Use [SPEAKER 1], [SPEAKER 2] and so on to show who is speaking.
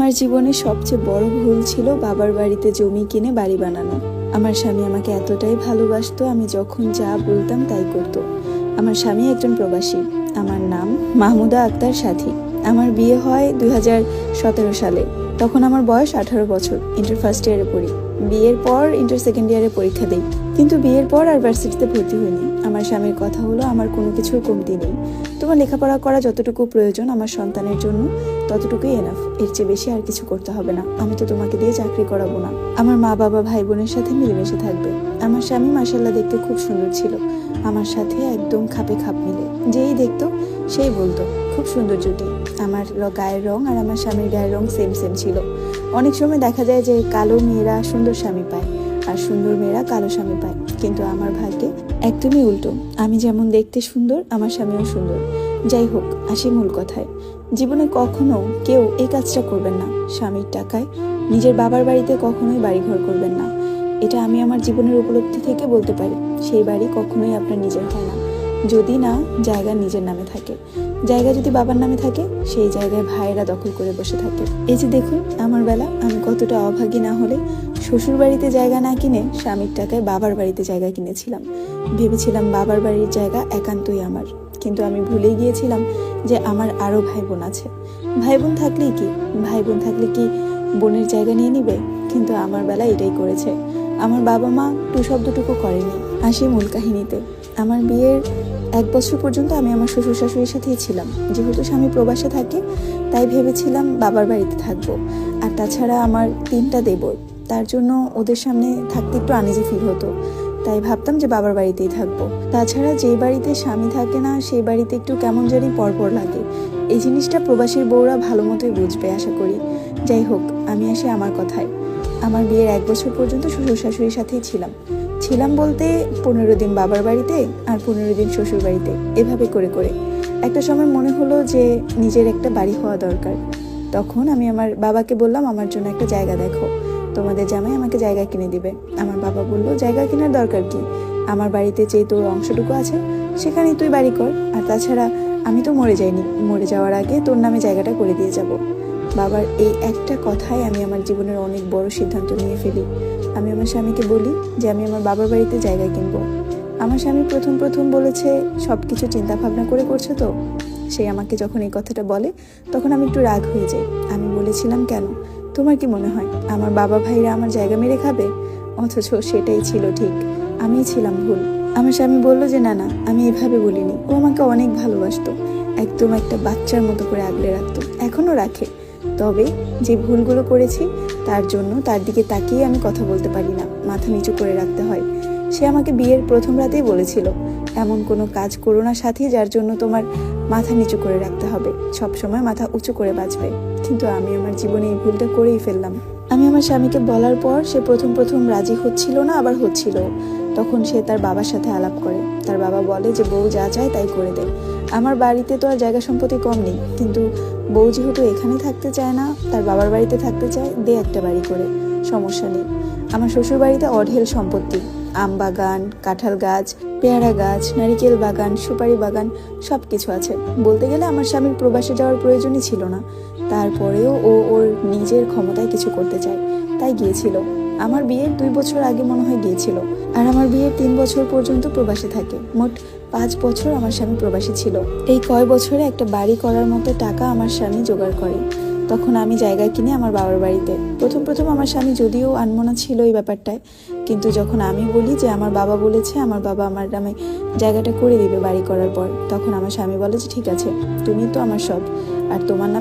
[SPEAKER 1] আমার জীবনে সবচেয়ে বড় ভুল ছিল বাবার বাড়িতে জমি কিনে বাড়ি বানানো। আমার স্বামী আমাকে এতটাই ভালোবাসতো, আমি যখন যা বলতাম তাই করত। আমার স্বামী একজন প্রবাসী। আমার নাম মাহমুদা আক্তার সাথী। আমার বিয়ে হয় দুই হাজার সতেরো সালে। তখন আমার বয়স আঠারো বছর ইন্টার ফার্স্ট ইয়ারে পড়ি। বিয়ের পর ইন্টার সেকেন্ড ইয়ারে পরীক্ষা দিই। কিন্তু বিয়ের পর আর ভার্সিটিতে ভর্তি হইনি। আমার স্বামীর কথা হলো, আমার কোনো কিছুর কমতি নেই। তোমার লেখাপড়া করা যতটুকু প্রয়োজন আমার সন্তানের জন্য, ততটুকুই এনাফ এর চেয়ে বেশি আর কিছু করতে হবে না। আমি তো তোমাকে দিয়ে চাকরি করাবো না। আমার মা, বাবা, ভাই বোনের সাথে মিলেমিশে থাকবে। আমার স্বামী মাসাল্লাহ দেখতে খুব সুন্দর ছিল। আমার সাথে একদম খাপে খাপ মিলে। যেই দেখতো, সেই বলতো, খুব সুন্দর জুটি। আমার গায়ের রং আর আমার স্বামীর গায়ের রং সেম সেম ছিল। অনেক সময় দেখা যায় যে কালো মেয়েরা সুন্দর স্বামী পায়। আর সুন্দর মেয়েরা কালো স্বামী পায়। কিন্তু আমার ভাগ্যে একদমই উল্টো। আমি যেমন দেখতে সুন্দর, আমার স্বামীও সুন্দর। যাই হোক, আসি মূল কথায়। জীবনে কখনো কেউ এই কাজটা করবেন না। স্বামীর টাকায় নিজের বাবার বাড়িতে কখনোই বাড়িঘর করবেন না। এটা আমি আমার জীবনের উপলব্ধি থেকে বলতে পারি। সেই বাড়ি কখনোই আপনার নিজের হয় না। যদি না, জায়গা নিজের নামে থাকে। জায়গা যদি বাবার নামে থাকে, সেই জায়গায় ভাইয়েরা দখল করে বসে থাকে। এই যে দেখুন, আমার বেলা, আমি কতটা অভাগী না হলে শ্বশুর বাড়িতে জায়গা না কিনে স্বামীর টাকায় বাবার বাড়িতে জায়গা কিনেছিলাম। ভেবেছিলাম বাবার বাড়ির জায়গা একান্তই আমার। কিন্তু আমি ভুলে গিয়েছিলাম যে আমার আরও ভাই বোন আছে। ভাই বোন থাকলেই কি? ভাই বোন থাকলে কি বোনের জায়গা নিয়ে নিবে? কিন্তু আমার বেলা এটাই করেছে। আমার বাবা মা টু শব্দটুকু করেনি। আসি মূল কাহিনীতে। আমার বিয়ের এক বছর পর্যন্ত আমি আমার শ্বশুর শাশুড়ির সাথেই ছিলাম। যেহেতু স্বামী প্রবাসে থাকে, তাই ভেবেছিলাম বাবার বাড়িতে থাকব। আর তাছাড়া আমার তিনটা দেবর, তার জন্য ওদের সামনে থাকতে একটু আনিজি ফিল হতো। তাই ভাবতাম যে বাবার বাড়িতেই থাকব। তাছাড়া যে বাড়িতে স্বামী থাকে না সেই বাড়িতে একটু কেমন জানি পরপর লাগে। এই জিনিসটা প্রবাসীর বউরা ভালো মতোই বুঝবে, আশা করি। যাই হোক, আমি আসি আমার কথায়। আমার বিয়ের এক বছর পর্যন্ত শ্বশুর শাশুড়ির সাথেই ছিলাম। ছিলাম বলতে পনেরো দিন বাবার বাড়িতে আর পনেরো দিন শ্বশুর বাড়িতে। এভাবে করে করে। একটা সময় মনে হলো যে নিজের একটা বাড়ি হওয়া দরকার। তখন আমি আমার বাবাকে বললাম, আমার জন্য একটা জায়গা দেখো। তোমাদের জামাই আমাকে জায়গা কিনে দিবে। আমার বাবা বলল, জায়গা কেনার দরকার কি? আমার বাড়িতে যে তোর অংশটুকু আছে, সেখানেই তুই বাড়ি কর। আর তাছাড়া আমি তো মরে যাইনি। মরে যাওয়ার আগে তোর নামে জায়গাটা করে দিয়ে যাব। বাবার এই একটা কথাই আমি আমার জীবনের অনেক বড় সিদ্ধান্ত নিয়ে ফেলি। আমি আমার স্বামীকে বলি যে আমি আমার বাবার বাড়িতে জায়গা কিনবো। আমার স্বামী প্রথম প্রথম বলেছে সব কিছু চিন্তা ভাবনা করে করছ তো? সে আমাকে যখন এই কথাটা বলে, তখন আমি একটু রাগ হয়ে যাই। আমি বলেছিলাম, কেন? তোমার কি মনে হয়? আমার বাবা ভাইরা আমার জায়গা মেরে খাবে? অথচ সেটাই ছিল ঠিক। আমিই ছিলাম ভুল। আমার স্বামী বলল যে, না না, আমি এভাবে বলিনি। ও আমাকে অনেক ভালোবাসতো। একদম একটা বাচ্চার মতো করে আগলে রাখতো। এখনও রাখে। তবে যে ভুলগুলো করেছি, তার জন্য তার দিকে তাকিয়ে আমি কথা বলতে পারি না, মাথা নিচু করে রাখতে হয়। সে আমাকে বিয়ের প্রথম রাতেই বলেছিল, এমন কোনো কাজ করো না সাথী, যার জন্য তোমার মাথা নিচু করে রাখতে হবে সব সময় মাথা উঁচু করে বাঁচবে। কিন্তু আমি আমার জীবনে এই ভুলটা করেই ফেললাম। আমি আমার স্বামীকে বলার পর সে প্রথম প্রথম রাজি হচ্ছিল না, আবার হচ্ছিল। তখন সে তার বাবার সাথে আলাপ করে। তার বাবা বলে যে, বউ যা চায় তাই করে দেয় আমার বাড়িতে তো আর জায়গা সম্পত্তি কম নেই, কিন্তু বউ যেহেতু এখানে থাকতে চায় না, তার বাবার বাড়িতে থাকতে চায়, দে একটা বাড়ি করে, সমস্যা নেই। আমার শ্বশুর বাড়িতে অঢেল সম্পত্তি, আম বাগান, কাঁঠাল গাছ, পেয়ারা গাছ, নারিকেল বাগান, সুপারি বাগান সব কিছু আছে। বলতে গেলে আমার স্বামীর প্রবাসে যাওয়ার প্রয়োজনই ছিল না। তারপরেও ও ওর নিজের ক্ষমতায় কিছু করতে চায়, তাই গিয়েছিল। আমার বিয়ের দুই বছর আগে মনে হয় গিয়েছিল। আর আমার বিয়ের তিন বছর পর্যন্ত প্রবাসে থাকে। মোট পাঁচ বছর আমার স্বামী প্রবাসী ছিল। এই কয় বছরে একটা বাড়ি করার মতো টাকা আমার স্বামী জোগাড় করে। তখন আমি জায়গা কিনে আমার বাবার বাড়িতে। প্রথম প্রথম আমার স্বামী যদিও আনমনা ছিল এই ব্যাপারটায়। কিন্তু যখন আমি বলি যে আমার বাবা বলেছে, আমার বাবা আমার নামে জায়গাটা করে দিবে বাড়ি করার পর, তখন আমার স্বামী বলে যে, ঠিক আছে, তুমি তো আমার সব আর তোমার নামে